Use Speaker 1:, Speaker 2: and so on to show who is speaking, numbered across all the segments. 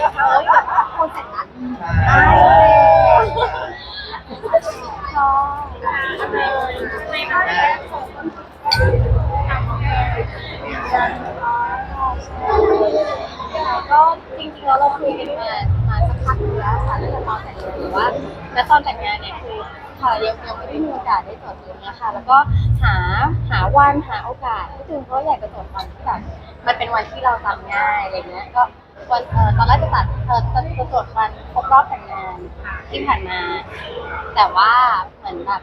Speaker 1: เอ้ยแบบคนแต่งงาน
Speaker 2: ใช่
Speaker 1: ชอบก็จริงๆแล้วเราคุยกันมามาสักพักนึงแล้วค่ะตั้งแต่ตอนแต่งงานหรือว่าและตอนแต่งงานเนี่ยคือค่ะยังยังไม่ได้มีโอกาสได้จดเลยนะคะแล้วก็หาหาวันหาโอกาสก็คือเพราะอยากจะจดวันที่แบบมันเป็นวันที่เราจำง่ายอะไรเงี้ยก็ วันเอ่อตอนแรกจะตัดเอ่อจะจะจดวันครบรอบแต่งงานที่ผ่านมา แต่ว่าเหมือนแบบ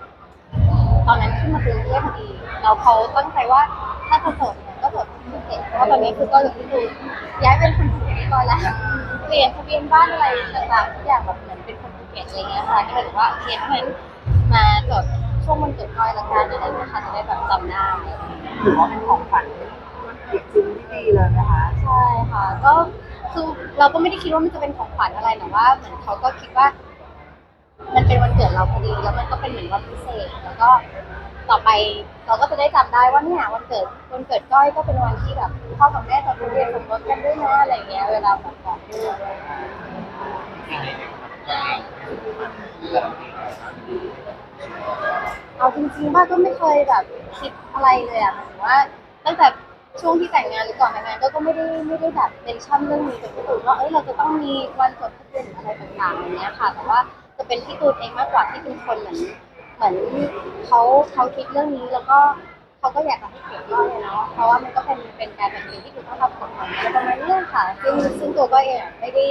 Speaker 1: ตอนนั้นขึ้นมากรุงเทพพอดีแล้วเขาตั้งใจว่าถ้าจะจดเนี่ยก็จดที่ภูเก็ตเพราะว่าตอนนี้คือก็อย่างที่ดูย้ายเป็นคนภูเก็ตเรียบร้อยแล้วเปลี่ยนทะเบียนบ้านอะไรต่างๆทุกอย่างแบบเหมือนเป็นคนภูเก็ตอะไรเงี้ยค่ะก็เลยบอกว่าโอเคถ้างั้นมาจดช่วงวันเกิดก้อยละกันอะไรเงี้ยค่ะจะได้แบบจำได้
Speaker 2: ถือว่าเป็นของขวัญเด็กจริงที่ดีเลยนะคะ
Speaker 1: ใช่ค่ะก็ คือเราก็ไม่ได้คิดว่ามันจะเป็นของขวัญอะไรแต่ว่าเหมือนเขาก็คิดว่า มันเป็นวันเกิดเราพอดี แล้วมันก็เป็นเหมือนวันพิเศษ แล้วก็ต่อไปเราก็จะได้จำได้ว่าเนี่ยวันเกิดวันเกิดก้อยก็เป็นวันที่แบบพ่อกับแม่จะเบียนสมรสกันด้วยนะอะไรเงี้ยเวลาแบบบอกลูกเอาจริงๆว่าก็ไม่เคยแบบคิดอะไรเลยอะหมายถึงว่าตั้งแต่ ช่วงที่แต่งงานหรือก่อนแต่งงานก็ก็ไม่ได้ไม่ได้แบบเป็นชั่นเรื่องนี้แต่ก็ถือว่าเอ้ยเราจะต้องมีวันจดทะเบียนอะไรต่างๆอย่างเงี้ยค่ะ แต่ว่าจะเป็นที่ตูนเองมากกว่าที่เป็นคนเหมือนเหมือนเขาเขาคิดเรื่องนี้แล้วก็เขาก็อยากจะให้เกียรติก้อยเนาะเพราะว่ามันก็เป็นเป็นการเป็นสิ่งที่ถูกต้องทำของมันอะไรประมาณนี้ค่ะ ซึ่งซึ่งตัวก็เองไม่ได้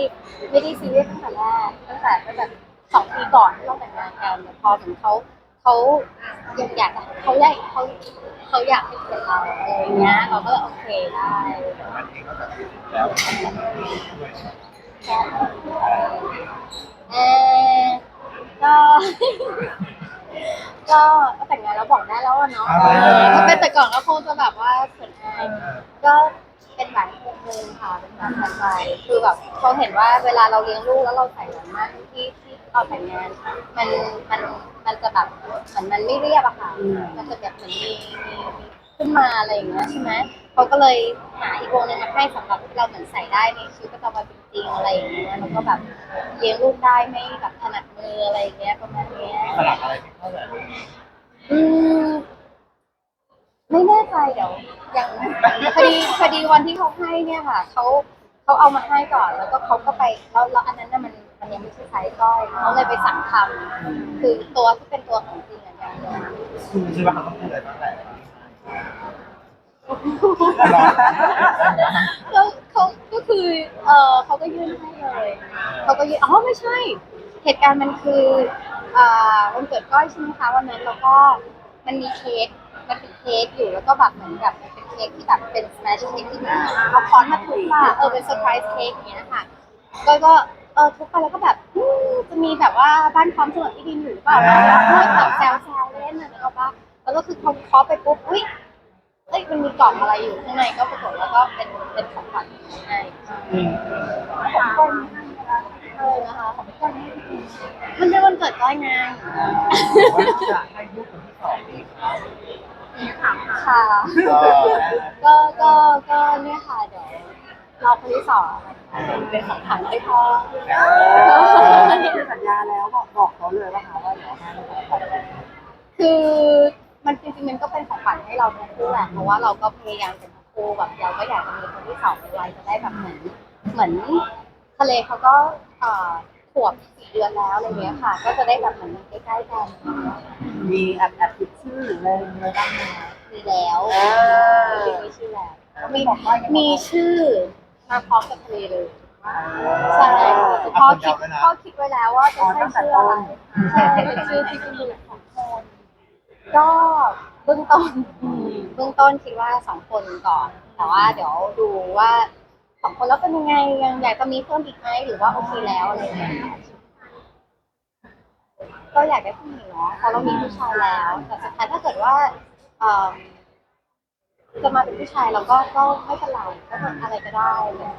Speaker 1: ไม่ได้ซีเรียสตั้งแต่แรกตั้งแต่ตั้งแต่สองปีก่อนที่เราแต่งงานกันพอเหมือนเขา เขายังอยากจะเขาอยากเขาเขาอยากให้เกียรติเราอะไรอย่างเงี้ยเราก็เลยโอเคได้
Speaker 3: มันเองก็แบบแล้ว
Speaker 1: เออก็ก็ก็แต่งงานแล้วบอกได้แล้วอะเนาะถ้าเป็นแต่ก่อนก็คงจะแบบว่าเขินอายก็เป็นแหวนวงหนึ่งค่ะเป็นหวนแฟนใจคือแบบเขาเห็นว่าเวลาเราเลี้ยงลูกแล้วเราใส่หวนมั่นที่ที่ เราแต่งงานมันมันมันจะแบบเหมือนมันไม่เรียบอะค่ะ มันจะแบบเหมือนมีมีขึ้นมาอะไรอย่างเงี้ยใช่ไหมเขาก็เลยหาอีกวงหนึงมาให้สำหรับที่เราเหมือนใส่ได้ในชีวิตประจำวันจริงๆอะไรอย่างเงี้ยแล้วก็แบบเลี้ยงลูกได้ไม่แบบถนัดมืออะไรอย่างเงี้ยประมาณเนี้ย
Speaker 3: สลักอะไรที่เข้าแบบ
Speaker 1: อืมไม่แน่ใจเดี๋ยวยังพอดีพอดีวันที่เขาให้เนี่ยค่ะเขาเขาเอามาให้ก่อนแล้วก็เขาก็ไปแล้วแล้วอันนั้นน่ะมัน มันยังไม่ใช่ไซส์ก้อยเขาเลยไปสั่งทำคือตัวที่เป็นตัวของจริงอะอย่างเดียว
Speaker 3: ชื่อว่าเขาต้องพูดอะไรบ้างแหละ
Speaker 1: ก็เขาก็คือ เออเขาก็ยื่นให้เลยเขาก็ยื่นอ๋อไม่ใช่ เหตุการณ์มันคืออ่าวันเกิดก้อยใช่ไหมคะวันนั้นแล้วก็มันมีเค้กมันเป็นเค้กอยู่แล้วก็แบบเหมือนแบบมันเป็นเค้กที่แบบเป็นสแมชเค้กที่แบบเอาค้อนมาทุบว่าเออเป็นเซอร์ไพรส์เค้กอย่างเงี้ยค่ะก็ก็ เออทุบไปแล้วก็แบบอืมจะมีแบบว่าบ้านพร้อมถนนที่ดินอยู่หรือเปล่าแล้วก็แบบแซวแซวๆเล่นนะนึกออกปะแล้วก็คือเขาเคาะไปปุ๊บอุ้ยเอ้ยมันมีกล่องอะไรอยู่ข้างในก็ปรากฏแล้วก็เป็นเป็นของขวัญให้ของก้อยเลยนะคะของก้อยมันเป็นวันเกิดก้อยไง
Speaker 3: ว่าจะให้ลูกคนที่สองดีครับ
Speaker 1: ค่ะ ก็ก็ก็เนี่ยค่ะเดี๋ยวเราคนที่สอง เป็นของขวัญให้พ่อ
Speaker 2: คือสัญญาแล้วบอกบอกเขาเลยว่าคะว่าเดี๋ยวให้ของขวัญ
Speaker 1: คือมันจริงๆมันก็เป็นของขวัญให้เราทั้งคู่แหละเพราะว่าเราก็พยายามเป็นทั้งคู่แบบเราก็อยากจะมีคนที่สองในวัยจะได้แบบเหมือนเหมือนทะเลเขาก็เอ่อขวบสี่เดือนแล้วอะไรเงี้ยค่ะ ก็จะได้แบบเหมือนใกล้ๆกัน
Speaker 2: มีแอบแอบคิดชื่อหรืออะไรอะไรบ้างไหมคะ
Speaker 1: มีแล้ว
Speaker 2: เออ
Speaker 1: มีชื่อแล้วมีมีชื่อ มาพร้อมกับทะเลเลยใช่พ่อคิดพ่อคิดไว้แล้วว่าจะใช้ชื่ออะไรใช่เป็นชื่อที่เป็นอยู่ของคนก็เบื้องต้นเบื้องต้นคิดว่าสองคนก่อน แต่ว่าเดี๋ยวดูว่าสองคนแล้วเป็นยังไงยังอยากจะมีเพิ่มอีกไหมหรือว่าโอเคแล้วอะไรอย่างเงี้ยก็อยากได้ผู้หญิงเนาะเพราะเรามีผู้ชายแล้ว แต่สุดท้ายถ้าเกิดว่าเอ่อ จะมาเป็นผู้ชายเราก็ก็ไม่เป็นไรก็ทำอะไรก็ได้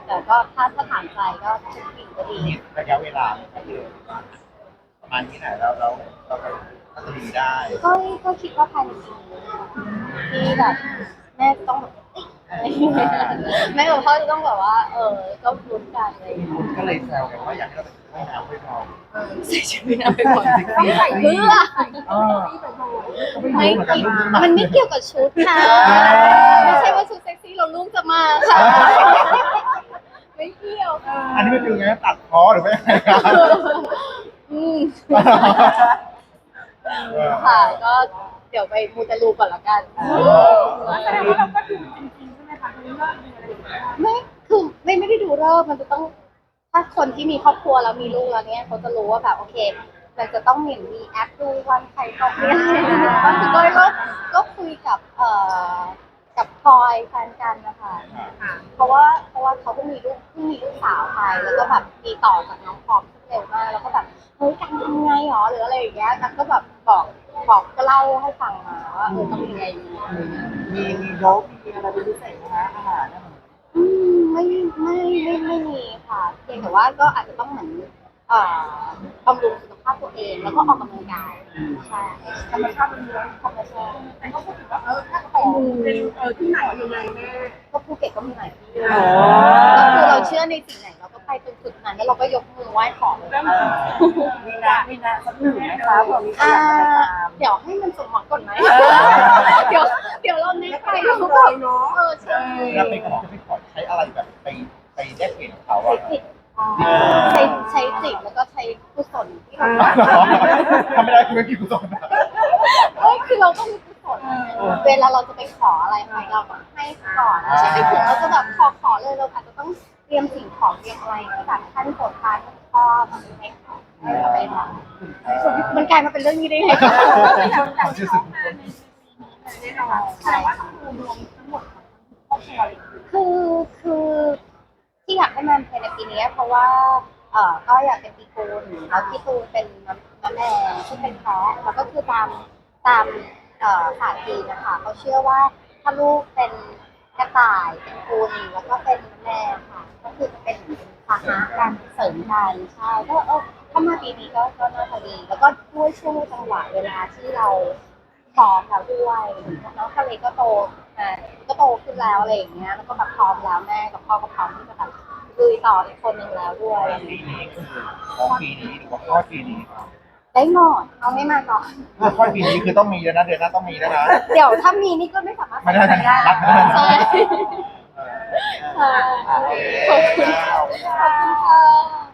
Speaker 1: แต่ก็ถ้าถ้าถามใจก็เป็นผู้หญิงก็ดี
Speaker 3: ระยะเวลาประมาณที่ไหนเราเราเราก็จะดีได้
Speaker 1: ก็ก็คิดว่าภายในปีนี้ที่แบบแม่จะต้องแบบ เอ้ยแม่กับพ่อจะต้องแบบว่า เออ ก็ลุ้นกันอะไรอย่างเงี้ย
Speaker 3: คุณก็เลยแซวกันว่าอยากให้เราไปว่ายน้ำด้วยเรา
Speaker 1: ใส่ชุดว่ายน้ำไปก่อนเพื่อ
Speaker 3: เออก็ไม่
Speaker 1: ไม่
Speaker 3: รู้เหมือนกัน
Speaker 1: เกี่ยว
Speaker 3: ลูก
Speaker 1: มันไม่เกี่ยวกับชุดค่ะ ไม่ใช่ว่าชุดเซ็กซี่เราลูกจะมาค่ะ ไม่เกี่ยวค่ะ
Speaker 3: อันนี้ไม่เป็นไงตัดคอหรือไม่ยังไงครับ
Speaker 1: อืมค่ะ ก็เดี๋ยวไปมูเตลูก่อนละกัน
Speaker 2: แสดงว่าเราก็ดูจริงๆใช่ไหม คะดูเลิกดูอะไรอย่างเงี้ย
Speaker 1: ไม่คือไม่ไม่ได้ดูเลิกษ์มันจะต้องถ้าคนที่มีครอบครัวแล้วมีลูกแล้วเนี่ยเขาจะรู้ว่าแบบโอเค มันจะต้องมีมีแอปดูวันใครตกเนี่ยบางทีก้อยก็ก็คุยกับเอ่อกับพลอยแฟนกันนะคะ
Speaker 2: ค่ะ
Speaker 1: เพราะว่าเพราะว่าเขาเพิ่งมีลูกเพิ่งมีลูกสาวไปแล้วก็แบบมีต่อจากน้องพร้อมเร็วมากแล้วก็แบบเฮ้ยการทำไงหรอหรืออะไรอย่างเงี้ยกันก็แบบบอก บอกก็เล่าให้ฟังมาว่าเออต้องยังไงอยู่อะไรเงี้ย
Speaker 2: มีมีโดบมีอะไรเป็นพิเศษไหมคะอาหารเนี่ย
Speaker 1: อืมไม่ไม่ไม่ไม่มีค่ะเพียงแต่ว่าก็อาจจะต้องเหมือนเอ่อบำรุงสุขภาพตัวเองแล้วก็ออกกำลังกายใช่
Speaker 2: ธรรมชาติมันเยอะ
Speaker 1: ธรรมชาติ
Speaker 2: แต่ก็พูดถึงว่าเออถ้าไปดูเออที่ไหนยังไงแม่
Speaker 1: ก็ภูเก็ตก็มีหลายที่
Speaker 2: อ๋อ
Speaker 1: ก็คือเราเชื่อในสิ่งไหน ไปตรงจุดนั้นแล้วเราก็ยกมือไหว้ขอเลย
Speaker 2: แล้วมีนะมีนะสักหนึ่งไหมคะเผื่อมีใคร
Speaker 1: อ่า
Speaker 2: อยากจะไปตาม
Speaker 1: เดี๋ยวให้มันสมหวังก่อนไหมเดี๋ยวเดี๋ยวเราเน้นไปเราก็
Speaker 2: เลยเนาะ
Speaker 1: เออใช่
Speaker 3: แล้วไปขอไปขอใช้อะไรแบบไปไปแลกเปลี่ยนกับเขา
Speaker 1: ใช้
Speaker 3: อะ
Speaker 1: จิตใช้ใช้จิตแล้วก็ใช้กุศลที่เรา
Speaker 3: ทำไม่ได้คือไม่กี่กุศลนะ
Speaker 1: เอ้ยคือเราต้องมีกุศลเวลาเราจะไปขออะไรใครเราแบบให้ก่อนใช่ไปถึงเราจะแบบขอขอเลยเราอาจจะต้อง เตรียมสิ่งของเตรียมอะไรที่แบบท่านโปรดทานท่านชอบให้ขอให้เราไปทำมันกลายมาเป็นเรื่องนี้ได้ไง
Speaker 3: ขอชื่อสึก
Speaker 2: แน่นอนแสดงว่าต้องรวมทั้งหมดของครอบครัวเลย
Speaker 1: คือคือที่อยากให้มันเป็นในปีนี้เพราะว่าเอ่อก็อยากเป็นปีกูลแล้วพี่ตูนเป็นน้ำแม่ที่เป็นแพ้แล้วก็คือตามตามเอ่อศาสตร์จีนนะคะเขาเชื่อว่าถ้าลูกเป็น กระต่ายเป็นกุลแล้วก็เป็นแม่ค่ะ ก็คือจะเป็นพาหะกันเสริมกันใช่ก็เออถ้ามาปีนี้ก็ก็น่าจะดี แล้วก็ด้วยช่วงจังหวะเวลาที่เราพร้อมแล้วด้วยน้องทะเลก็โตอ่าก็โตขึ้นแล้วอะไรอย่างเงี้ย แล้วก็แบบพร้อมแล้วแม่กับพ่อก็พร้อมที่จะแบบลุยต่ออีกคนหนึ่งแล้วด้วย
Speaker 3: ปีนี้คือปีนี้หรือว่าคลอปีนี้
Speaker 1: ได้หมดเอาไม่มาก่อน
Speaker 3: ถ้าคลอดปีนี้คือต้องมีแล้วนะเดือนหน้าต้องมีแล้วนะ
Speaker 1: เดี๋ยวถ้ามีนี่ก็ไม่สามารถ
Speaker 3: ไม่ได้
Speaker 1: ใส่ได้
Speaker 3: รับไม่ได้
Speaker 1: ใช่ใช่ขอบคุณขอบคุณค่ะ